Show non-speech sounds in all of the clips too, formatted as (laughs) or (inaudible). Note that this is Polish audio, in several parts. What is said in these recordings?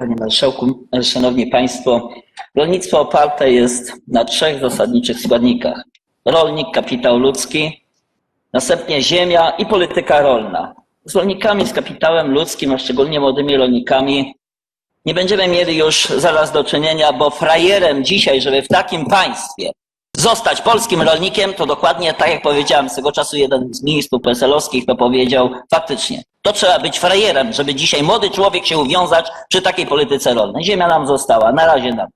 Panie Marszałku, Szanowni Państwo, rolnictwo oparte jest na trzech zasadniczych składnikach. Rolnik, kapitał ludzki, następnie ziemia i polityka rolna. Z rolnikami, z kapitałem ludzkim, a szczególnie młodymi rolnikami, nie będziemy mieli już zaraz do czynienia, bo frajerem dzisiaj, żeby w takim państwie zostać polskim rolnikiem, to dokładnie tak jak powiedziałem, swego czasu jeden z ministrów PSL-owskich to powiedział, faktycznie, to trzeba być frajerem, żeby dzisiaj młody człowiek się uwiązać przy takiej polityce rolnej. Ziemia nam została, na razie nam.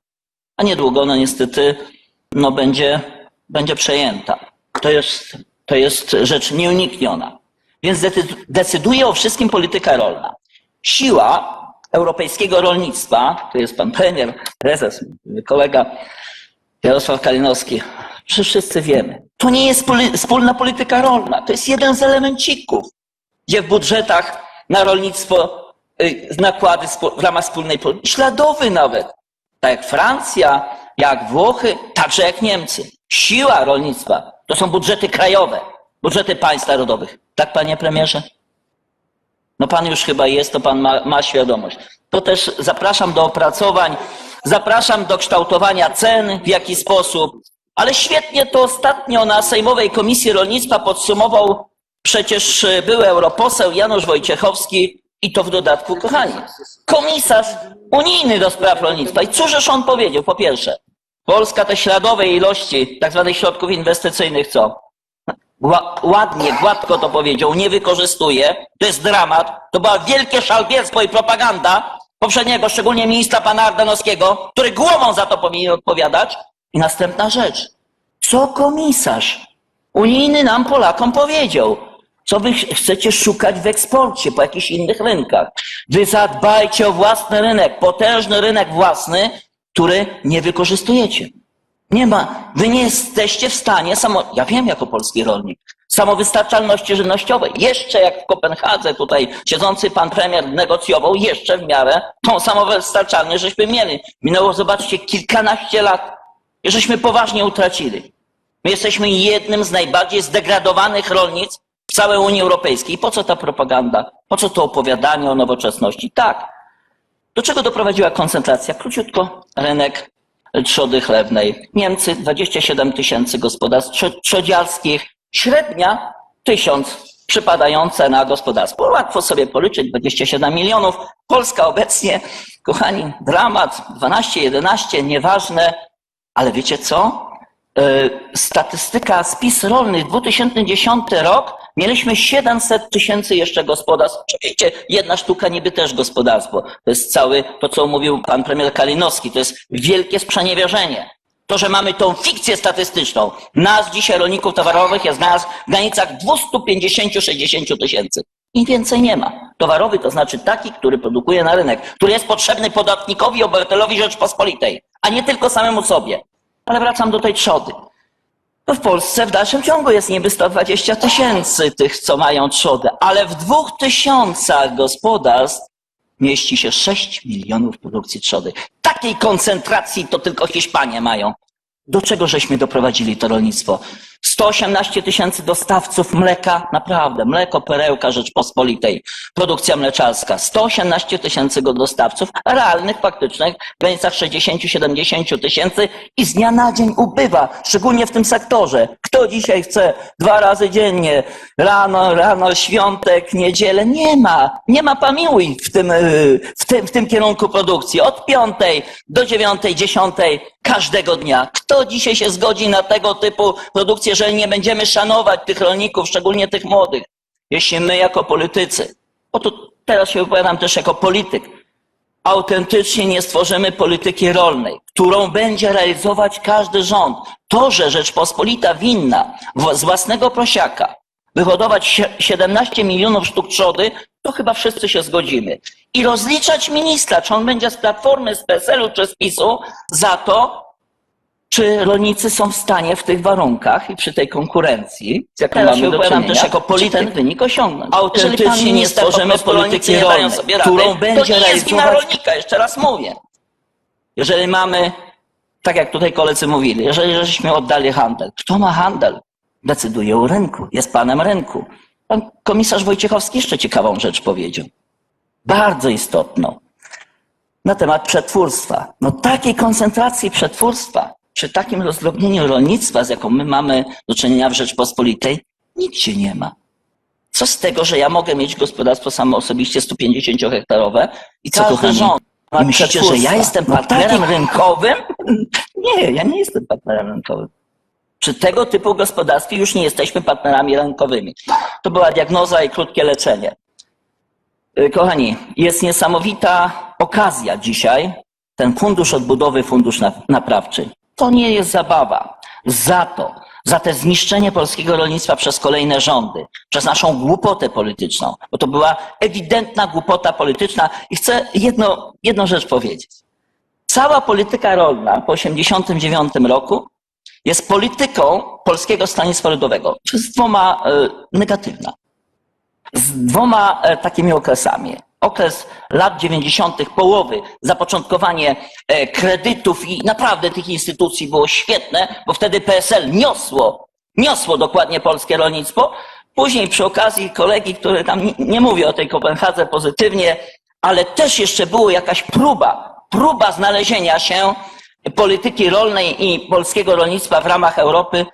A niedługo, no niestety, no będzie, będzie przejęta. To jest, to jest rzecz nieunikniona. Więc decy- decyduje o wszystkim polityka rolna. Siła europejskiego rolnictwa, to jest pan premier, prezes, kolega Jarosław Kalinowski, wszyscy wiemy, to nie jest wspólna polityka rolna, to jest jeden z elemencików, gdzie w budżetach na rolnictwo y, nakłady w ramach wspólnej polityki, śladowy nawet, tak jak Francja, jak Włochy, także jak Niemcy. Siła rolnictwa to są budżety krajowe, budżety państw narodowych. Tak, panie premierze? No pan już chyba jest, to pan ma, ma świadomość. To też zapraszam do opracowań, zapraszam do kształtowania cen, w jaki sposób. Ale świetnie to ostatnio na Sejmowej Komisji Rolnictwa podsumował przecież e, były europoseł Janusz Wojciechowski i to w dodatku, kochani, komisarz unijny do spraw rolnictwa. I cóżeż on powiedział? Po pierwsze, Polska te śladowe ilości tak zwanych środków inwestycyjnych co? Ła- ładnie, gładko to powiedział, nie wykorzystuje. To jest dramat. To była wielkie szalbierstwo i propaganda poprzedniego, szczególnie ministra pana Ardanowskiego, który głową za to powinien odpowiadać. I następna rzecz. Co komisarz unijny nam Polakom powiedział? Co wy ch- chcecie szukać w eksporcie, po jakichś innych rynkach? Wy zadbajcie o własny rynek, potężny rynek własny, który nie wykorzystujecie. Nie ma. Wy nie jesteście w stanie samo, ja wiem jako polski rolnik, samowystarczalności żywnościowej. Jeszcze jak w Kopenhadze tutaj siedzący pan premier negocjował, jeszcze w miarę tą samowystarczalność żeśmy mieli. Minęło, zobaczcie, kilkanaście lat żeśmy poważnie utracili. My jesteśmy jednym z najbardziej zdegradowanych rolnic całej Unii Europejskiej. Po co ta propaganda? Po co to opowiadanie o nowoczesności? Tak. Do czego doprowadziła koncentracja? Króciutko, rynek trzody chlewnej. Niemcy 27 tysięcy gospodarstw trzo- trzodziarskich, średnia tysiąc przypadające na gospodarstwo. Łatwo sobie policzyć, 27 milionów. Polska obecnie, kochani, dramat, 12, 11, nieważne, ale wiecie co? E, Statystyka spis rolny 2010 rok mieliśmy 700 tysięcy jeszcze gospodarstw. Oczywiście jedna sztuka niby też gospodarstwo. To jest cały to, co mówił pan premier Kalinowski. To jest wielkie sprzeniewierzenie. To, że mamy tą fikcję statystyczną. Nas dzisiaj rolników towarowych jest nas w granicach 250-60 tysięcy. I więcej nie ma. Towarowy to znaczy taki, który produkuje na rynek, który jest potrzebny podatnikowi, obywatelowi Rzeczpospolitej, a nie tylko samemu sobie. Ale wracam do tej trzody. To w Polsce w dalszym ciągu jest niby 120 tysięcy tych, co mają trzodę, ale w dwóch tysiącach gospodarstw mieści się 6 milionów produkcji trzody. Takiej koncentracji to tylko Hiszpanie mają. Do czego żeśmy doprowadzili to rolnictwo? 118 tysięcy dostawców mleka, naprawdę, mleko, perełka Rzeczpospolitej, produkcja mleczarska. 118 tysięcy dostawców, realnych, faktycznych, w granicach 60-70 tysięcy i z dnia na dzień ubywa, szczególnie w tym sektorze. Kto dzisiaj chce dwa razy dziennie, rano, rano, świątek, niedzielę? Nie ma, nie ma pamiłuj w tym, yy, w tym, w tym kierunku produkcji. Od piątej do dziewiątej, dziesiątej każdego dnia. Kto dzisiaj się zgodzi na tego typu produkcję, jeżeli nie będziemy szanować tych rolników, szczególnie tych młodych? Jeśli my jako politycy, oto teraz się wypowiadam też jako polityk, autentycznie nie stworzymy polityki rolnej, którą będzie realizować każdy rząd. To, że Rzeczpospolita winna z własnego prosiaka wyhodować sie- 17 milionów sztuk trzody, to chyba wszyscy się zgodzimy. I rozliczać ministra, czy on będzie z Platformy, z PSL-u, czy z PiSu, za to, czy rolnicy są w stanie w tych warunkach i przy tej konkurencji, z jaką Teraz mamy do czynienia, też jako polityk. ten wynik osiągnąć. Autentycznie nie stworzymy polityki rolnej, sobie rady, którą to będzie nie jest wina rolnika, jeszcze raz mówię. Jeżeli mamy, tak jak tutaj koledzy mówili, jeżeli żeśmy oddali handel, kto ma handel? Decyduje o rynku, jest panem rynku. Pan komisarz Wojciechowski jeszcze ciekawą rzecz powiedział. Bardzo istotną. na temat przetwórstwa. No takiej koncentracji przetwórstwa, przy takim rozdrobnieniu rolnictwa, z jaką my mamy do czynienia w Rzeczpospolitej, nigdzie nie ma. Co z tego, że ja mogę mieć gospodarstwo samo osobiście 150-hektarowe i Co, każdy kochani? rząd ma myślicie, że ja jestem No partnerem takie- rynkowym? (laughs) Nie, ja nie jestem partnerem rynkowym. Przy tego typu gospodarstwie już nie jesteśmy partnerami rynkowymi. To była diagnoza i krótkie leczenie. Y, Kochani, jest niesamowita okazja dzisiaj. Ten fundusz odbudowy, fundusz na- naprawczy. To nie jest zabawa. Za to, za te zniszczenie polskiego rolnictwa przez kolejne rządy, przez naszą głupotę polityczną, bo to była ewidentna głupota polityczna i chcę jedno, jedną rzecz powiedzieć. Cała polityka rolna po 1989 roku jest polityką Polskiego Stronnictwa Ludowego. Z dwoma e, negatywna. Z dwoma e, takimi okresami. Okres lat 90., połowy, zapoczątkowanie e, kredytów i naprawdę tych instytucji było świetne, bo wtedy PSL niosło, niosło dokładnie polskie rolnictwo. Później przy okazji kolegi, który tam nie, mówi o tej Kopenhadze pozytywnie, ale też jeszcze była jakaś próba, próba znalezienia się polityki rolnej i polskiego rolnictwa w ramach Europy,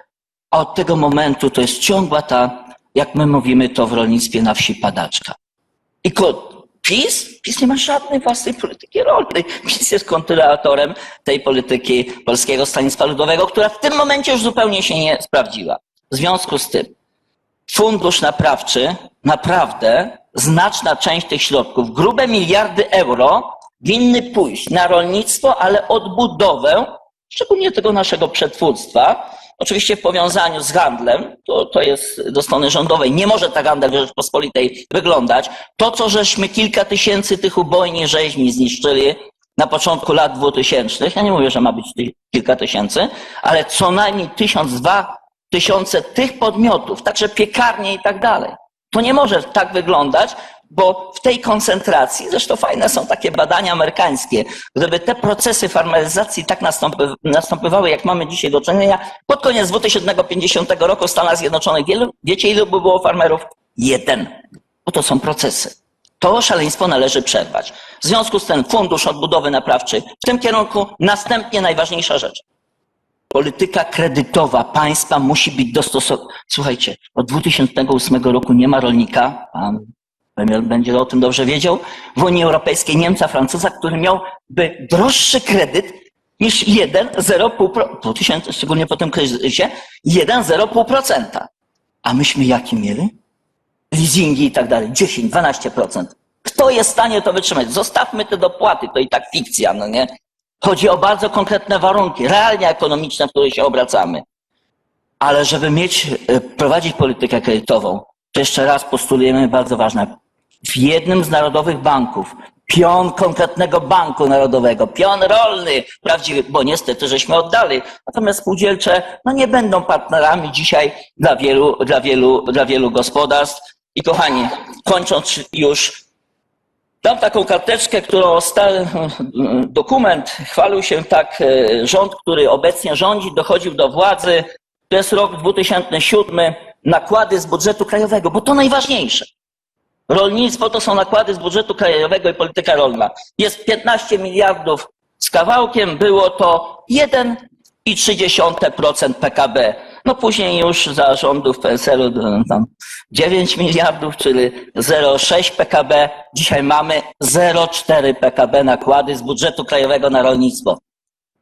a od tego momentu to jest ciągła ta, jak my mówimy to w rolnictwie na wsi, padaczka. I PiS? PiS nie ma żadnej własnej polityki rolnej. PiS jest kontynuatorem tej polityki Polskiego Stronnictwa Ludowego, która w tym momencie już zupełnie się nie sprawdziła. W związku z tym fundusz naprawczy, naprawdę znaczna część tych środków, grube miliardy euro, winny pójść na rolnictwo, ale odbudowę, szczególnie tego naszego przetwórstwa, oczywiście w powiązaniu z handlem, to, to jest do strony rządowej. Nie może tak handel w Rzeczpospolitej wyglądać. To, co żeśmy kilka tysięcy tych ubojni rzeźni zniszczyli na początku lat 2000, ja nie mówię, że ma być kilka tysięcy, ale co najmniej tysiąc, dwa tysiące tych podmiotów, także piekarnie i tak dalej. To nie może tak wyglądać, bo w tej koncentracji, zresztą fajne są takie badania amerykańskie, gdyby te procesy farmaryzacji tak nastąpy, jak mamy dzisiaj do czynienia, pod koniec 2050 roku w Stanach Zjednoczonych, wiecie ilu by było farmerów? Jeden. Bo to są procesy. To szaleństwo należy przerwać. W związku z tym fundusz odbudowy naprawczy w tym kierunku, następnie najważniejsza rzecz. Polityka kredytowa państwa musi być dostosowana. Słuchajcie, od 2008 roku nie ma rolnika, pan premier będzie o tym dobrze wiedział, w Unii Europejskiej Niemca, Francuza, który miałby droższy kredyt niż 1,05%, 2000, szczególnie po tym kryzysie, 1,05%. A myśmy jaki mieli? Leasingi i tak dalej, 10, 12%. Kto jest w stanie to wytrzymać? Zostawmy te dopłaty, to i tak fikcja, no nie? Chodzi o bardzo konkretne warunki, realnie ekonomiczne, w których się obracamy. Ale żeby mieć, e, prowadzić politykę kredytową, to jeszcze raz postulujemy bardzo ważne. W jednym z narodowych banków, pion konkretnego banku narodowego, pion rolny, prawdziwy, bo niestety żeśmy oddali. Natomiast spółdzielcze, no nie będą partnerami dzisiaj dla wielu, dla wielu, dla wielu gospodarstw. I kochani, kończąc już Dam taką karteczkę, którą stary dokument chwalił się tak e, rząd, który obecnie rządzi, dochodził do władzy. To jest rok 2007, nakłady z budżetu krajowego, bo to najważniejsze. Rolnictwo to są nakłady z budżetu krajowego i polityka rolna. Jest 15 miliardów z kawałkiem, było to 1,3% PKB. No później już za rządów PSL-u tam 9 miliardów, czyli 0,6 PKB. Dzisiaj mamy 0,4 PKB nakłady z budżetu krajowego na rolnictwo.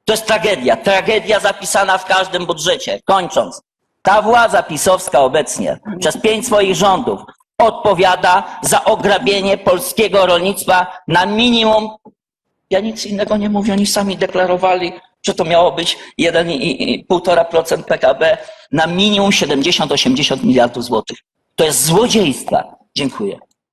To jest tragedia. Tragedia zapisana w każdym budżecie. Kończąc. Ta władza pisowska obecnie przez pięć swoich rządów odpowiada za ograbienie polskiego rolnictwa na minimum. Ja nic innego nie mówię, oni sami deklarowali, że to miało być 1,5% PKB na minimum 70-80 miliardów złotych. To jest złodziejstwa. Dziękuję.